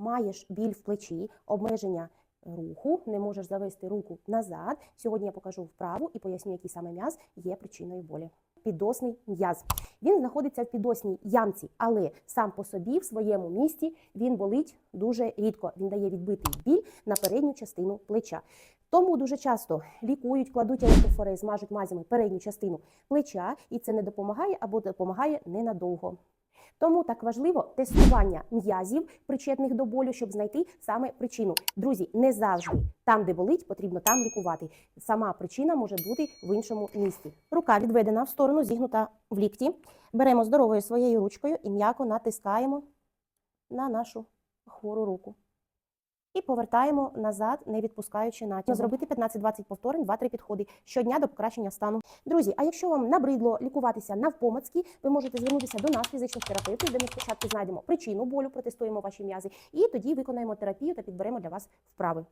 маєш біль в плечі, обмеження руху, не можеш завести руку назад. Сьогодні я покажу вправу і поясню, який саме м'яз є причиною болі. Підосний м'яз. Він знаходиться в підосній ямці, але сам по собі в своєму місці він болить дуже рідко. Він дає відбитий біль на передню частину плеча. Тому дуже часто лікують, кладуть електрофорез, мажуть мазями передню частину плеча, і це не допомагає або допомагає ненадовго. Тому так важливо тестування м'язів, причетних до болю, щоб знайти саме причину. Друзі, не завжди там, де болить, потрібно там лікувати. Сама причина може бути в іншому місці. Рука відведена в сторону, зігнута в лікті. Беремо здоровою своєю ручкою і м'яко натискаємо на нашу хвору руку. І повертаємо назад, не відпускаючи натягу. Зробити 15-20 повторень, 2-3 підходи щодня до покращення стану. Друзі, а якщо вам набридло лікуватися навпомацьки, ви можете звернутися до нас, фізичних терапевтів, де ми спочатку знайдемо причину болю, протестуємо ваші м'язи, і тоді виконаємо терапію та підберемо для вас вправи.